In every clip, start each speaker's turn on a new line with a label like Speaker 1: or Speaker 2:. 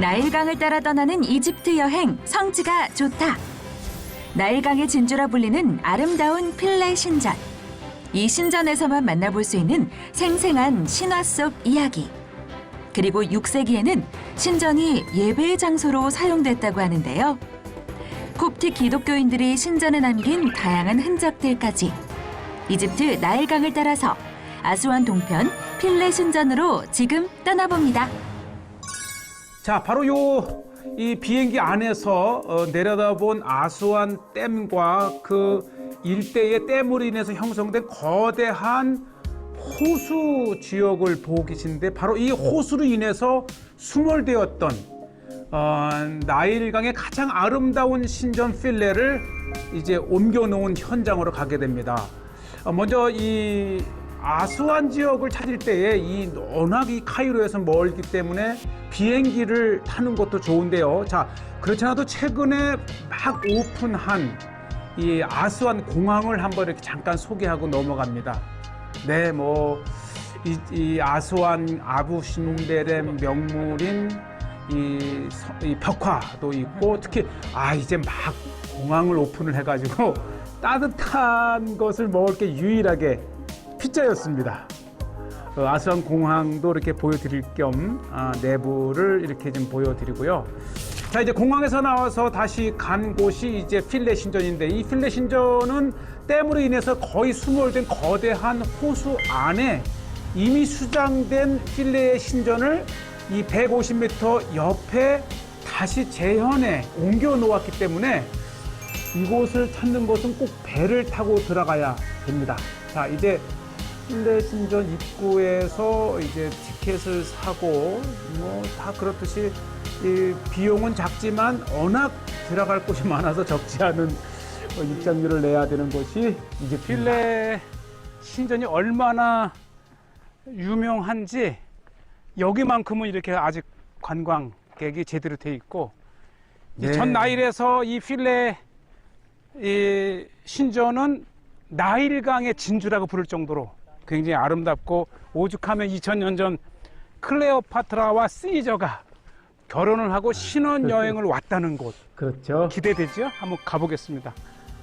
Speaker 1: 나일강을 따라 떠나는 이집트 여행 성지가 좋다. 나일강의 진주라 불리는 아름다운 필레 신전. 이 신전에서만 만나볼 수 있는 생생한 신화 속 이야기. 그리고 6세기에는 신전이 예배의 장소로 사용됐다고 하는데요. 콥틱 기독교인들이 신전에 남긴 다양한 흔적들까지 이집트 나일강을 따라서 아수안 동편 필레 신전으로 지금 떠나봅니다.
Speaker 2: 자, 바로 요 이 비행기 안에서 어, 내려다본 아수안 댐과 그 일대의 댐으로 인해서 형성된 거대한 호수 지역을 보고 계신데 바로 이 호수로 인해서 수몰되었던 어, 나일강의 가장 아름다운 신전 필레를 이제 옮겨 놓은 현장으로 가게 됩니다. 어, 먼저 이 아수안 지역을 찾을 때에 이 워낙 이 카이로에서 멀기 때문에 비행기를 타는 것도 좋은데요. 자, 그렇지 않아도 최근에 막 오픈한 이 아수안 공항을 한번 이렇게 잠깐 소개하고 넘어갑니다. 네, 뭐, 이, 이 아수안 아부 신데렘 명물인 이, 서- 이 벽화도 있고 특히 아 이제 막 공항을 오픈을 해가지고 따뜻한 것을 먹을 게 유일하게 피자였습니다. 어, 아수안 공항도 이렇게 보여드릴 겸 아, 내부를 이렇게 좀 보여드리고요. 자 이제 공항에서 나와서 다시 간 곳이 이제 필레 신전인데 이 필레 신전은 댐으로 인해서 거의 수몰된 거대한 호수 안에 이미 수장된 필레의 신전을 이 150m 옆에 다시 재현해 옮겨 놓았기 때문에 이곳을 찾는 것은 꼭 배를 타고 들어가야 됩니다. 자, 이제 필레 신전 입구에서 이제 티켓을 사고 뭐 다 그렇듯이 이 비용은 작지만 워낙 들어갈 곳이 많아서 적지 않은 어, 입장료를 내야 되는 곳이 이제 필레 신전이 얼마나 유명한지 여기만큼은 이렇게 아직 관광객이 제대로 돼 있고
Speaker 3: 네.
Speaker 2: 전 나일에서 이 필레 이 신전은 나일강의 진주라고 부를 정도로 굉장히 아름답고 오죽하면 2000년 전 클레오파트라와 시저가 결혼을 하고 신혼 여행을 왔다는 곳
Speaker 3: 그렇죠.
Speaker 2: 기대되죠? 한번 가보겠습니다.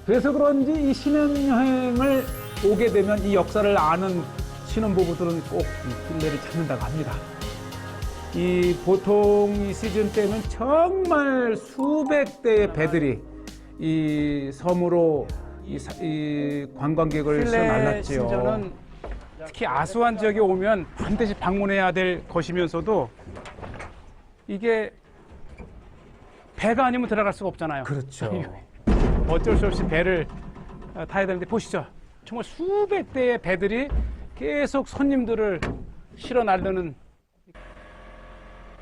Speaker 3: 그래서 그런지 이 신혼 여행을 오게 되면 이 역사를 아는 신혼 부부들은 꼭이 필레를 찾는다고 합니다.
Speaker 2: 이 보통 이 시즌 때는 정말 수백 대의 배들이 이 섬으로 이, 사- 이 관광객을 실어 날랐지요. 신전은 특히 아수안 지역에 오면 반드시 방문해야 될 것이면서도 이게 배가 아니면 들어갈 수가 없잖아요.
Speaker 3: 그렇죠.
Speaker 2: 어쩔 수 없이 배를 어, 타야 되는데 보시죠. 정말 수백 대의 배들이 계속 손님들을 실어 나르는.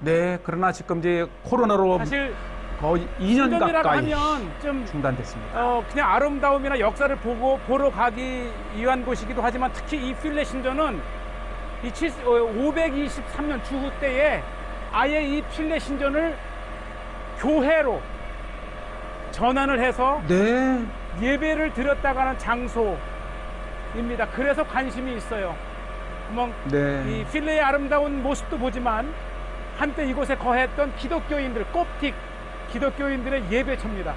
Speaker 2: 네, 그러나 지금 이제 코로나로
Speaker 4: 사실
Speaker 2: 거의 2년
Speaker 4: 신전이라고
Speaker 2: 가까이
Speaker 4: 하면 좀
Speaker 2: 중단됐습니다.
Speaker 4: 어, 그냥 아름다움이나 역사를 보고 보러 가기 위한 곳이기도 하지만 특히 이 필레 신전은 이 7, 523년 주후 때에 아예 이 필레 신전을 교회로 전환을 해서
Speaker 2: 네,
Speaker 4: 예배를 드렸다가는 장소입니다. 그래서 관심이 있어요. 뭐,
Speaker 2: 네.
Speaker 4: 이 필레의 아름다운 모습도 보지만 한때 이곳에 거했던 기독교인들, 꼽틱 기독교인들의 예배처입니다.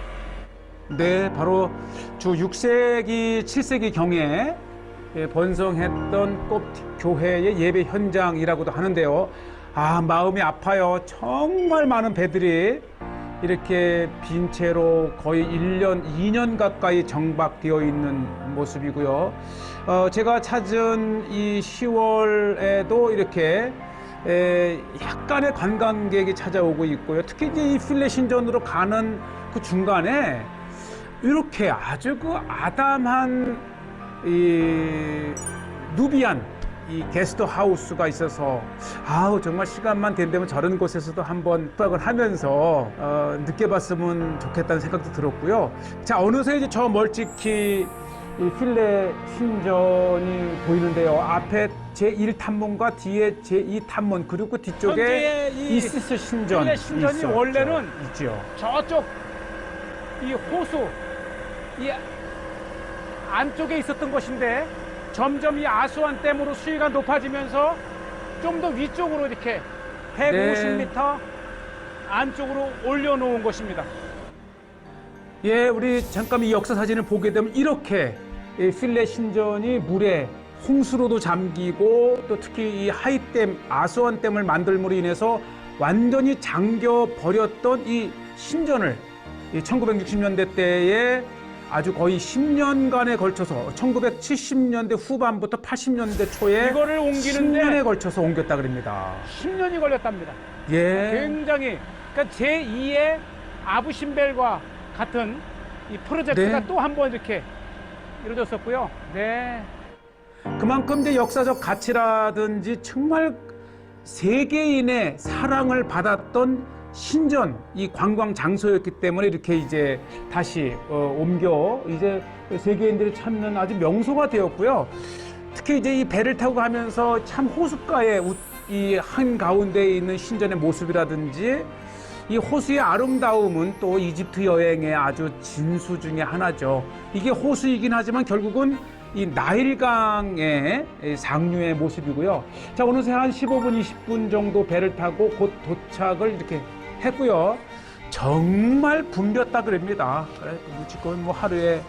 Speaker 2: 네, 바로 주 6세기, 7세기 경에 예, 번성했던 꼽 교회의 예배 현장이라고도 하는데요. 아, 마음이 아파요. 정말 많은 배들이 이렇게 빈 채로 거의 1년, 2년 가까이 정박되어 있는 모습이고요. 어, 제가 찾은 이 10월에도 이렇게 에, 약간의 관광객이 찾아오고 있고요. 특히 이제 이 필레 신전으로 가는 그 중간에 이렇게 아주 그 아담한 이 누비안 이 게스트 하우스가 있어서 아우 정말 시간만 된다면 저런 곳에서도 한번 숙박을 하면서 어, 느껴봤으면 좋겠다는 생각도 들었고요. 자 어느새 이제 저 멀찍이 이 필레 신전이 보이는데요. 앞에 제1 탐문과 뒤에 제2 탐문 그리고 뒤쪽에
Speaker 4: 이
Speaker 2: 이시스 신전
Speaker 4: 필레 신전이
Speaker 2: 있었죠.
Speaker 4: 원래는
Speaker 2: 있죠.
Speaker 4: 저쪽 이 호수 이 안쪽에 있었던 것인데 점점 이 아수안 댐으로 수위가 높아지면서 좀 더 위쪽으로 이렇게 150m 안쪽으로 올려놓은 것입니다.
Speaker 2: 예, 우리 잠깐 이 역사 사진을 보게 되면 이렇게 이 필레 신전이 물에 홍수로도 잠기고 또 특히 이 하이댐, 아스완댐을 만들므로 인해서 완전히 잠겨 버렸던 이 신전을 이 1960년대 때에 아주 거의 10년간에 걸쳐서 1970년대 후반부터 80년대 초에
Speaker 4: 이거를 옮기는데
Speaker 2: 10년에 걸쳐서 옮겼다 그럽니다.
Speaker 4: 10년이 걸렸답니다.
Speaker 2: 예.
Speaker 4: 굉장히 그러니까 제2의 아부신벨과 같은 이 프로젝트가
Speaker 2: 네.
Speaker 4: 또 한 번 이렇게 이루어졌었고요. 네.
Speaker 2: 그만큼 이제 역사적 가치라든지 정말 세계인의 사랑을 받았던 신전 이 관광 장소였기 때문에 이렇게 이제 다시 어, 옮겨 이제 세계인들이 찾는 아주 명소가 되었고요. 특히 이제 이 배를 타고 가면서 참 호숫가에 이 한 가운데 있는 신전의 모습이라든지 이 호수의 아름다움은 또 이집트 여행의 아주 진수 중에 하나죠. 이게 호수이긴 하지만 결국은 이 나일강의 이 상류의 모습이고요. 자, 어느새 한 15분, 20분 정도 배를 타고 곧 도착을 이렇게 했고요. 정말 붐볐다 그럽니다. 그래, 지금 뭐 하루에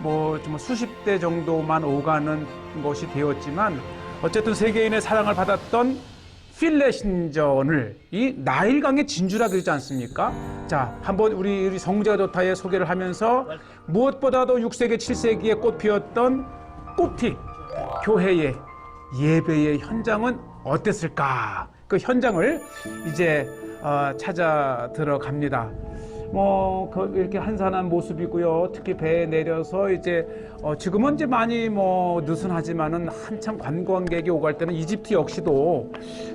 Speaker 2: 뭐 좀 수십 대 정도만 오가는 것이 되었지만 어쨌든 세계인의 사랑을 받았던 필레 신전을 이 나일강의 진주라 그러지 않습니까? 자, 한번 우리, 우리 성부제가 좋다의 소개를 하면서 무엇보다도 6세기, 7세기에 꽃 피었던 꽃피 교회의 예배의 현장은 어땠을까? 그 현장을 이제 어, 찾아 들어갑니다. 뭐그 이렇게 한산한 모습이고요. 특히 배에 내려서 이제 어, 지금은 이제 많이 뭐 느슨하지만은 한참 관광객이 오갈 때는 이집트 역시도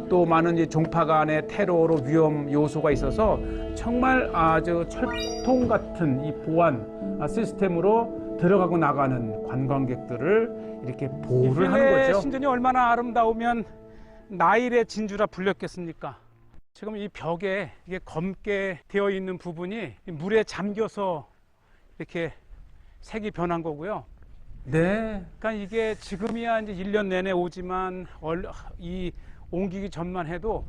Speaker 2: 또 많은 이 종파 간의 테러로 위험 요소가 있어서 정말 아주 철통 같은 이 보안 아, 시스템으로 들어가고 나가는 관광객들을 이렇게 보호를 하는 거죠.
Speaker 4: 신전이 얼마나 아름다우면 나일의 진주라 불렸겠습니까? 지금 이 벽에 이게 검게 되어 있는 부분이 이 물에 잠겨서 이렇게 색이 변한 거고요.
Speaker 2: 네.
Speaker 4: 그러니까 이게 지금이야 이제 1년 내내 오지만 얼- 이 옮기기 전만 해도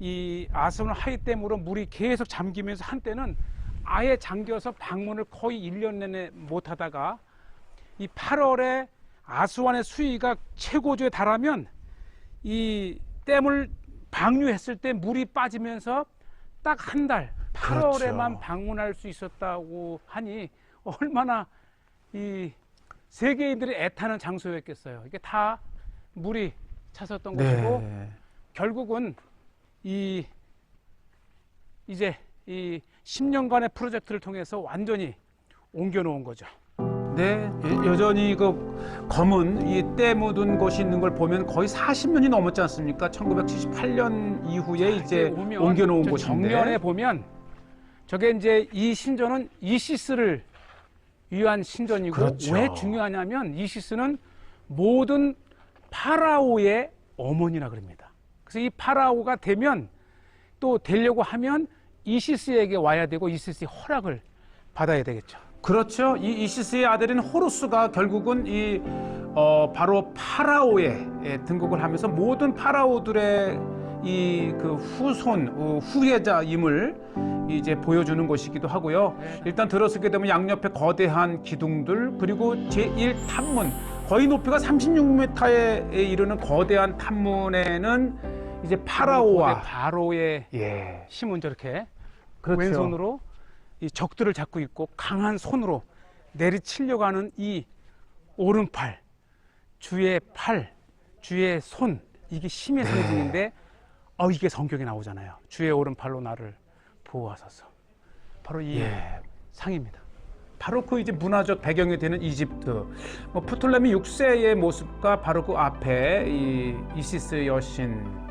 Speaker 4: 이 아스원 하이댐으로 물이 계속 잠기면서 한때는 아예 잠겨서 방문을 거의 1년 내내 못 하다가 이 8월에 아스완의 수위가 최고조에 달하면 이 댐을 방류했을 때 물이 빠지면서 딱 한 달, 8월에만
Speaker 2: 그렇죠.
Speaker 4: 방문할 수 있었다고 하니 얼마나 이 세계인들이 애타는 장소였겠어요. 이게 다 물이 찼었던 것이고
Speaker 2: 네.
Speaker 4: 결국은 이 이제 이 10년간의 프로젝트를 통해서 완전히 옮겨 놓은 거죠.
Speaker 2: 네, 여- 여전히 그 검은 이 때 묻은 곳이 있는 걸 보면 거의 40년이 넘었지 않습니까? 1978년 이후에 이제
Speaker 4: 오면
Speaker 2: 옮겨 놓은
Speaker 4: 저
Speaker 2: 곳인데.
Speaker 4: 정면에 보면 저게 이제 이 신전은 이시스를 위한 신전이고
Speaker 2: 그렇죠.
Speaker 4: 왜 중요하냐면 이시스는 모든 파라오의 어머니라 그럽니다. 그래서 이 파라오가 되면 또 되려고 하면 이시스에게 와야 되고 이시스의 허락을 받아야 되겠죠.
Speaker 2: 그렇죠. 이 이시스의 아들인 호루스가 결국은 이 어, 바로 파라오에 예, 등극을 하면서 모든 파라오들의 이 그 후손 어, 후예자임을 이제 보여주는 것이기도 하고요.
Speaker 4: 네.
Speaker 2: 일단 들어서게 되면 양옆에 거대한 기둥들 그리고 제1 탐문 거의 높이가 36m에 이르는 거대한 탐문에는 이제 파라오와
Speaker 4: 고대 바로의
Speaker 2: 예
Speaker 4: 힘은 저렇게
Speaker 2: 그렇죠.
Speaker 4: 왼손으로 이 적들을 잡고 있고 강한 손으로 내리치려고 하는 이 오른팔, 주의 팔, 주의 손 이게
Speaker 2: 네.
Speaker 4: 상징인데 어 이게 성경에 나오잖아요. 주의 오른팔로 나를 보호하소서. 바로 이
Speaker 2: 예.
Speaker 4: 상입니다.
Speaker 2: 바로 그 이제 문화적 배경이 되는 이집트. 뭐 프톨레미 6세의 모습과 바로 그 앞에 이 이시스 여신.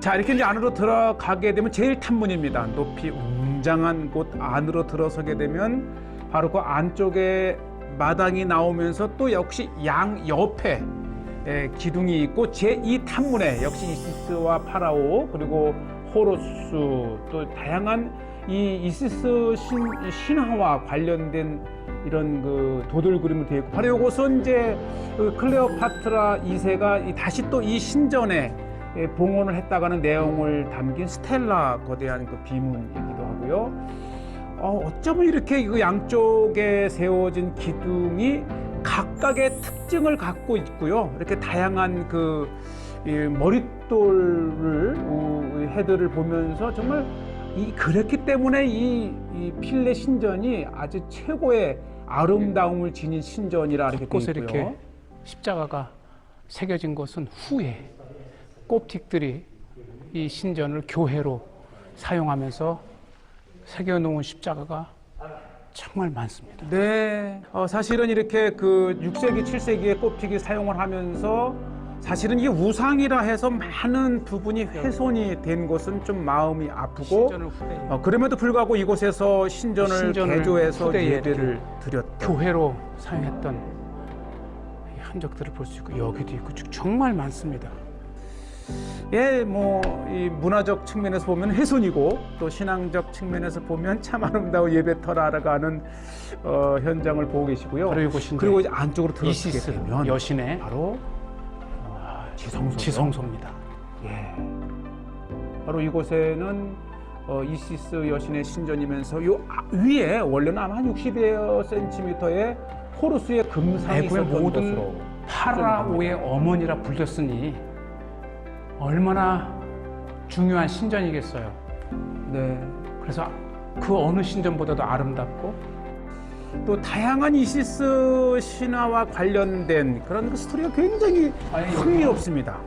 Speaker 2: 자, 이렇게 이제 안으로 들어가게 되면 제일 탐문입니다. 높이 웅장한 곳 안으로 들어서게 되면 바로 그 안쪽에 마당이 나오면서 또 역시 양 옆에 에, 기둥이 있고 제2 탐문에 역시 이시스와 파라오 그리고 호로스 또 다양한 이 이시스 신, 신화와 관련된 이런 그 도들 그림으로 되어 있고 바로 이것은 이제 그 클레오파트라 2세가 이 다시 또 이 신전에 예, 봉헌을 했다가는 내용을 담긴 스텔라 거대한 그 비문이기도 하고요. 어, 어쩌면 이렇게 그 양쪽에 세워진 기둥이 각각의 특징을 갖고 있고요. 이렇게 다양한 그이 머릿돌을 어, 헤드를 보면서 정말 이 그랬기 때문에 이, 이 필레 신전이 아주 최고의 아름다움을 지닌 신전이라 이렇게 있고요.
Speaker 4: 이렇게 십자가가 새겨진 것은 후에 꼽틱들이 이 신전을 교회로 사용하면서 새겨놓은 십자가가 정말 많습니다.
Speaker 2: 네. 어, 사실은 이렇게 그 6세기, 7세기에 꼽튀기 사용을 하면서 사실은 이게 우상이라 해서 많은 부분이 훼손이 된 것은 좀 마음이 아프고 어, 그럼에도 불구하고 이곳에서 신전을,
Speaker 4: 신전을
Speaker 2: 개조해서 예배를 드렸다.
Speaker 4: 교회로 사용했던 이 흔적들을 볼 수 있고 여기도 있고 정말 많습니다.
Speaker 2: 예, 뭐 이 문화적 측면에서 보면 훼손이고 또 신앙적 측면에서 보면 참 아름다운 예배터라고 하는 어, 현장을 보고 계시고요.
Speaker 4: 이곳인데
Speaker 2: 그리고 이제 안쪽으로 들어가게 되면
Speaker 4: 여신의
Speaker 2: 바로 어, 지성소.
Speaker 4: 지성소입니다.
Speaker 2: 예. 바로 이곳에는 어, 이시스 여신의 신전이면서 요 아- 위에 원래는 아마 한 60여 센티미터의 호루스의 금상이 있었던
Speaker 4: 모든
Speaker 2: 것으로
Speaker 4: 파라오의 어머니라 불렸으니 얼마나 중요한 신전이겠어요.
Speaker 2: 네.
Speaker 4: 그래서 그 어느 신전보다도 아름답고
Speaker 2: 또 다양한 이시스 신화와 관련된 그런 그 스토리가 굉장히 흥미롭습니다.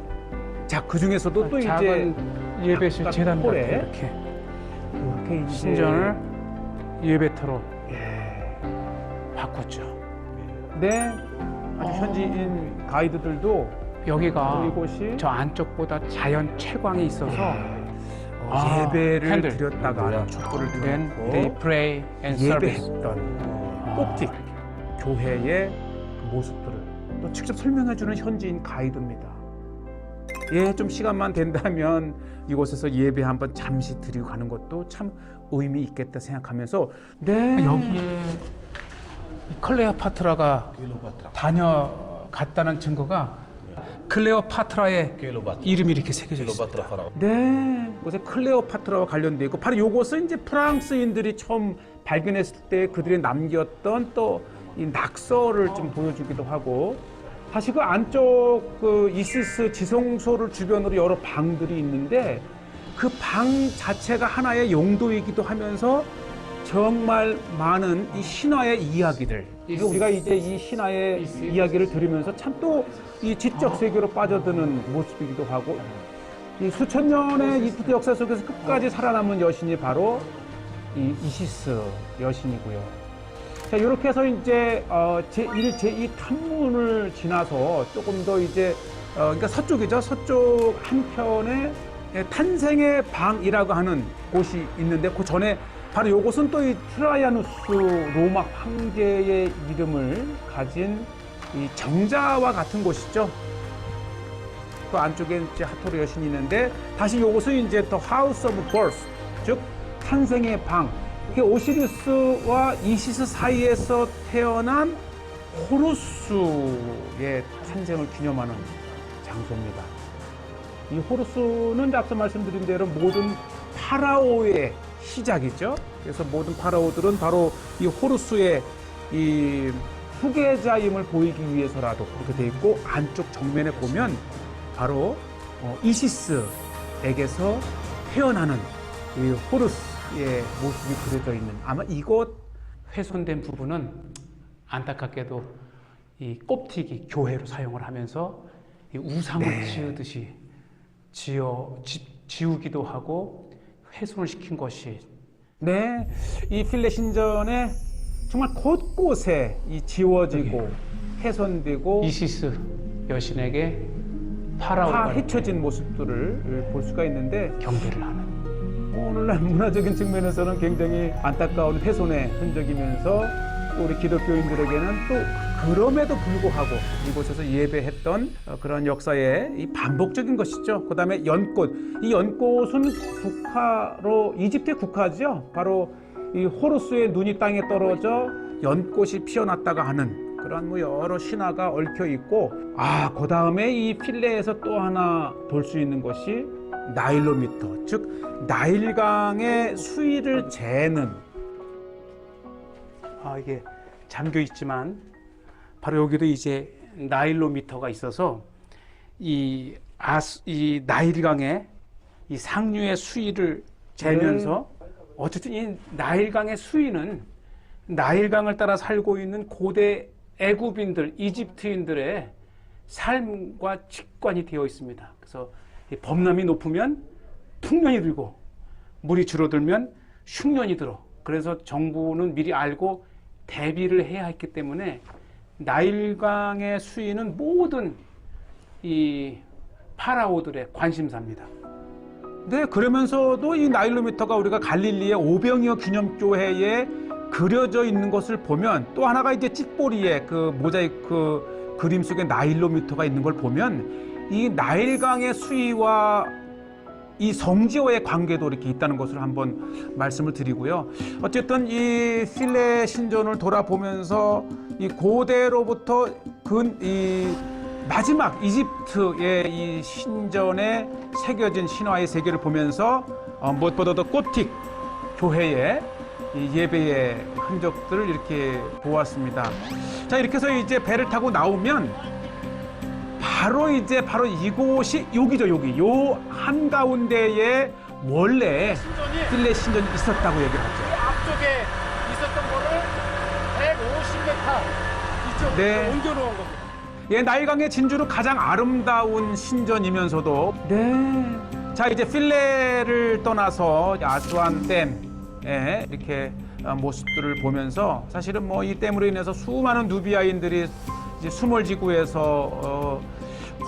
Speaker 2: 자, 그 중에서도 또 이제
Speaker 4: 예배실 재단 같은 이렇게
Speaker 2: 이렇게 이제
Speaker 4: 신전을 예배터로
Speaker 2: 예.
Speaker 4: 바꿨죠.
Speaker 2: 네. 아주
Speaker 4: 어.
Speaker 2: 현지인 가이드들도
Speaker 4: 여기가
Speaker 2: 이곳이
Speaker 4: 저 안쪽보다 자연 채광이 있어서
Speaker 2: 어,
Speaker 4: 아,
Speaker 2: 예배를
Speaker 4: 캔들.
Speaker 2: 드렸다가 촛불을
Speaker 4: then they
Speaker 2: 들고
Speaker 4: pray and service.
Speaker 2: 예배했던
Speaker 4: 아.
Speaker 2: 꼭지 교회의 그 모습들을 또 직접 설명해주는 현지인 가이드입니다. 예, 좀 시간만 된다면 이곳에서 예배 한번 잠시 드리고 가는 것도 참 의미 있겠다 생각하면서 네
Speaker 4: 여기에 이 클레오파트라가 다녀갔다는 증거가 클레오파트라의 이름이 이렇게 새겨져 있습니다.
Speaker 2: 네, 이곳에 클레오파트라와 관련돼 있고 바로 이곳은 이제 프랑스인들이 처음 발견했을 때 그들이 남겼던 또 이 낙서를 좀 보여주기도 하고 사실 그 안쪽 그 이시스 지성소를 주변으로 여러 방들이 있는데 그 방 자체가 하나의 용도이기도 하면서 정말 많은 이 신화의 이야기들. 우리가 이제 이 신화의 이야기를 들으면서 참 또 이 지적 세계로 빠져드는 모습이기도 하고 이 수천 년의 이집트 역사 속에서 끝까지 살아남은 여신이 바로 이 이시스 여신이고요. 자, 이렇게 해서 이제 어, 제1, 제2 탐문을 지나서 조금 더 이제 어, 그러니까 서쪽이죠. 서쪽 한편에 예, 탄생의 방이라고 하는 곳이 있는데 그 전에 바로 이곳은 또 이 트라이아누스 로마 황제의 이름을 가진 이 정자와 같은 곳이죠. 그 안쪽에 이제 하토르 여신이 있는데 다시 이곳은 이제 더 하우스 오브 버스 즉 탄생의 방 이게 오시리스와 이시스 사이에서 태어난 호루스의 탄생을 기념하는 장소입니다. 이 호루스는 앞서 말씀드린 대로 모든 파라오의 시작이죠. 그래서 모든 파라오들은 바로 이 호루스의 이 후계자임을 보이기 위해서라도 그렇게 돼 있고 안쪽 정면에 보면 바로 어, 이시스에게서 태어나는 이 호루스의 모습이 그려져 있는 아마 이곳
Speaker 4: 훼손된 부분은 안타깝게도 이 꼽튀기 교회로 사용을 하면서 이 우상을
Speaker 2: 네.
Speaker 4: 지으듯이 지어 지, 지우기도 하고 훼손을 시킨 것이
Speaker 2: 네, 이 필레 신전에 정말 곳곳에 이 지워지고 훼손되고
Speaker 4: 이시스 여신에게
Speaker 2: 다
Speaker 4: 파라오가
Speaker 2: 헤쳐진 모습들을 볼 수가 있는데
Speaker 4: 경배를 하는
Speaker 2: 오늘날 문화적인 측면에서는 굉장히 안타까운 훼손의 흔적이면서 또 우리 기독교인들에게는 또 그럼에도 불구하고 이곳에서 예배했던 어, 그런 역사의 이 반복적인 것이죠. 그 다음에 연꽃. 이 연꽃은 국화로, 이집트의 국화죠. 바로 이 호루스의 눈이 땅에 떨어져 연꽃이 피어났다가 하는 그런 뭐 여러 신화가 얽혀 있고 아, 그 다음에 이 필레에서 또 하나 볼 수 있는 것이 나일로미터, 즉 나일강의 수위를 재는
Speaker 4: 아, 이게 잠겨 있지만 바로 여기도 이제 나일로미터가 있어서 이 아스 이 나일강의 이 상류의 수위를 재면서 어쨌든 이 나일강의 수위는 나일강을 따라 살고 있는 고대 애굽인들, 이집트인들의 삶과 직관이 되어 있습니다. 그래서 이 범람이 높으면 풍년이 들고 물이 줄어들면 흉년이 들어. 그래서 정부는 미리 알고 대비를 해야 했기 때문에 나일강의 수위는 모든 이 파라오들의 관심사입니다.
Speaker 2: 네, 그러면서도 이 나일로미터가 우리가 갈릴리의 오병이어 기념교회에 그려져 있는 것을 보면 또 하나가 이제 찌꼬리에 그 모자이크 그림 속에 나일로미터가 있는 걸 보면 이 나일강의 수위와 이 성지와의 관계도 이렇게 있다는 것을 한번 말씀을 드리고요. 어쨌든 이 필레 신전을 돌아보면서 이 고대로부터 근 이 마지막 이집트의 이 신전에 새겨진 신화의 세계를 보면서 어, 무엇보다도 고틱 교회의 이 예배의 흔적들을 이렇게 보았습니다. 자 이렇게 해서 이제 배를 타고 나오면 바로 이제 바로 이곳이 여기죠 여기 요 한 가운데에 원래
Speaker 4: 신전이
Speaker 2: 필레 신전이 있었다고 얘기를 하죠.
Speaker 4: 이 앞쪽에 있었던 거를 150m 이쪽으로
Speaker 2: 네.
Speaker 4: 옮겨놓은 겁니다.
Speaker 2: 예, 나일강의 진주로 가장 아름다운 신전이면서도 네. 자 이제 필레를 떠나서 아스완 댐에 이렇게 어, 모습들을 보면서 사실은 뭐 이 댐으로 인해서 수많은 누비아인들이 이제 수몰 지구에서 어,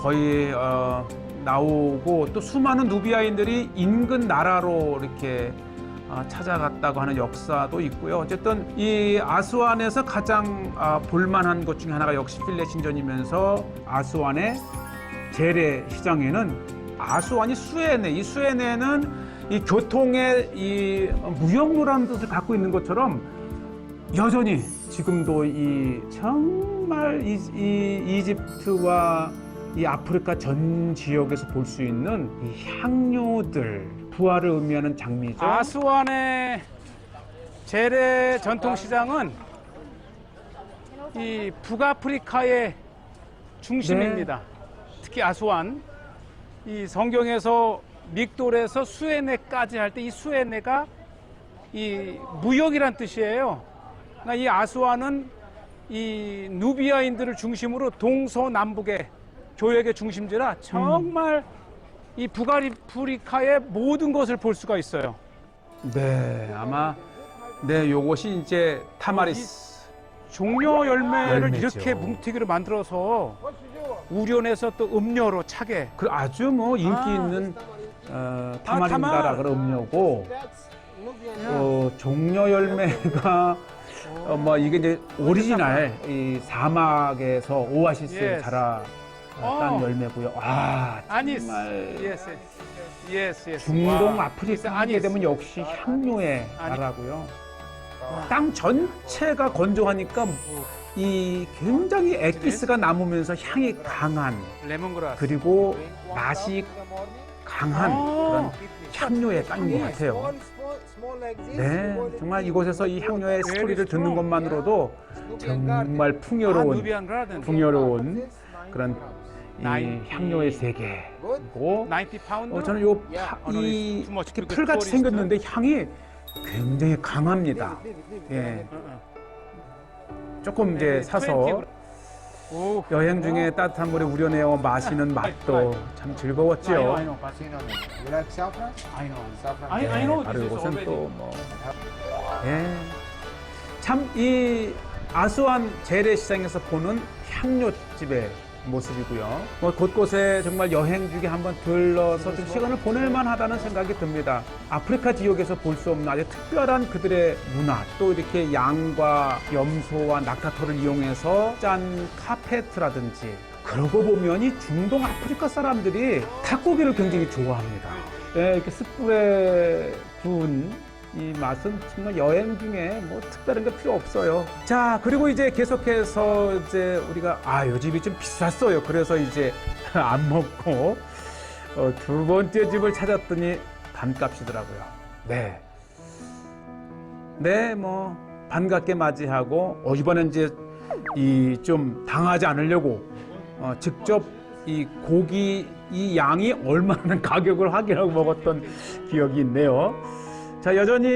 Speaker 2: 거의 어, 나오고 또 수많은 누비아인들이 인근 나라로 이렇게 아, 찾아갔다고 하는 역사도 있고요. 어쨌든 이 아스완에서 가장 아, 볼만한 것 중에 하나가 역시 필레 신전이면서 아스완의 재래 시장에는 아스완이 수에네, 이 수에네는 이 교통의 이 무역로라는 뜻을 갖고 있는 것처럼 여전히 지금도 이 정말 이, 이 이집트와 이 아프리카 전 지역에서 볼 수 있는 이 향료들 부활을 의미하는 장미죠.
Speaker 4: 아스완의 재래 전통시장은 이 북아프리카의 중심입니다. 특히 아스완. 이 성경에서 믹돌에서 수에네까지 할 때 이 수에네가 이 무역이란 뜻이에요. 그러니까 이 아스완은 이 누비아인들을 중심으로 동서남북의 교역의 중심지라 정말 이 북아프리카의 모든 것을 볼 수가 있어요.
Speaker 2: 네, 아마 네, 요것이 이제 타마리스.
Speaker 4: 종려 열매를
Speaker 2: 열매죠.
Speaker 4: 이렇게 뭉티기로 만들어서 우려내서 또 음료로 차게
Speaker 2: 그 아주 뭐 인기
Speaker 4: 아.
Speaker 2: 있는 어,
Speaker 4: 타마르.
Speaker 2: 타마린다라 그런 음료고 어, 종려 열매가 어, 뭐 이게 이제 오리지널 이 사막에서 오아시스에
Speaker 4: Yes.
Speaker 2: 자라
Speaker 4: 어.
Speaker 2: 딴 열매고요. 아
Speaker 4: 아니스
Speaker 2: 정말
Speaker 4: 예스 예스 예스
Speaker 2: 중동
Speaker 4: 와.
Speaker 2: 아프리카
Speaker 4: 아니스.
Speaker 2: 하게 되면 역시 향료의
Speaker 4: 아니.
Speaker 2: 나라고요. 땅 전체가 건조하니까 이 굉장히 엑기스가 남으면서 향이 강한
Speaker 4: 레몬그라스
Speaker 2: 그리고 맛이 강한
Speaker 4: 어.
Speaker 2: 그런 향료의 땅인 것 같아요. 네, 정말 이곳에서 이 향료의 스토리를 듣는 것만으로도 정말
Speaker 4: 아,
Speaker 2: 풍요로운
Speaker 4: 누비안 가든
Speaker 2: 풍요로운 그런 이 향료의 세계고
Speaker 4: 90 파운드
Speaker 2: 어, 저는 요
Speaker 4: no,
Speaker 2: 이 이렇게 풀같이. 생겼는데 향이 굉장히 강합니다. 예. 조금 이제
Speaker 4: 네,
Speaker 2: 사서
Speaker 4: 20. 오
Speaker 2: 여행 중에 따뜻한 물에 우려내어 마시는 맛도 참 즐거웠지요.
Speaker 5: Saffron.
Speaker 4: I, I know
Speaker 2: 바로 이곳은
Speaker 4: already.
Speaker 2: 또 뭐. 예. 참이 아스완 재래시장에서 보는 향료집의 모습이고요. 뭐 곳곳에 정말 여행 중에 한번 들러서 좀 시간을 보낼만 하다는 생각이 듭니다. 아프리카 지역에서 볼 수 없는 아주 특별한 그들의 문화, 또 이렇게 양과 염소와 낙타털을 이용해서 짠 카페트라든지 그러고 보면 이 중동 아프리카 사람들이 닭고기를 굉장히 좋아합니다. 예, 이렇게 숯불에 구운 이 맛은 정말 여행 중에 뭐 특별한 게 필요 없어요. 자, 그리고 이제 계속해서 이제 우리가 아, 요 집이 좀 비쌌어요. 그래서 이제 안 먹고 어, 두 번째 집을 찾았더니 반값이더라고요. 네. 네, 뭐 반갑게 맞이하고 어, 이번엔 이제 이 좀 당하지 않으려고 어, 직접 이 고기 이 양이 얼마나 가격을 확인하고 먹었던 기억이 있네요. 자 여전히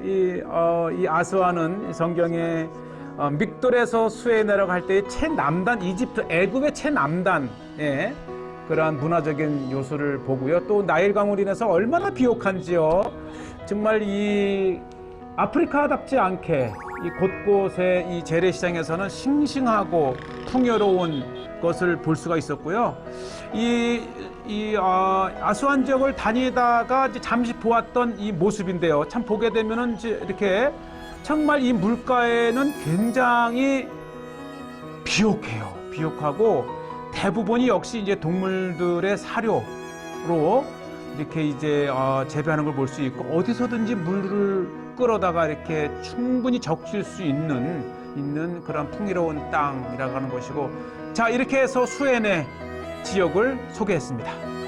Speaker 2: 이, 어, 이 아스와는 성경에 어, 믹돌에서 수에 내려갈 때의 최남단 이집트 애굽의 최남단의 그러한 문화적인 요소를 보고요. 또 나일 강으로 인해서 얼마나 비옥한지요. 정말 이 아프리카답지 않게 이 곳곳에 이 재래시장에서는 싱싱하고 풍요로운 것을 볼 수가 있었고요. 이, 이 어, 아수안 지역을 다니다가 잠시 보았던 이 모습인데요. 참 보게 되면은 이렇게 정말 이 물가에는 굉장히 비옥해요. 비옥하고 대부분이 역시 이제 동물들의 사료로 이렇게 이제 어, 재배하는 걸 볼 수 있고 어디서든지 물을 끌어다가 이렇게 충분히 적실 수 있는 있는 그런 풍요로운 땅이라고 하는 것이고 자 이렇게 해서 수엔의 지역을 소개했습니다.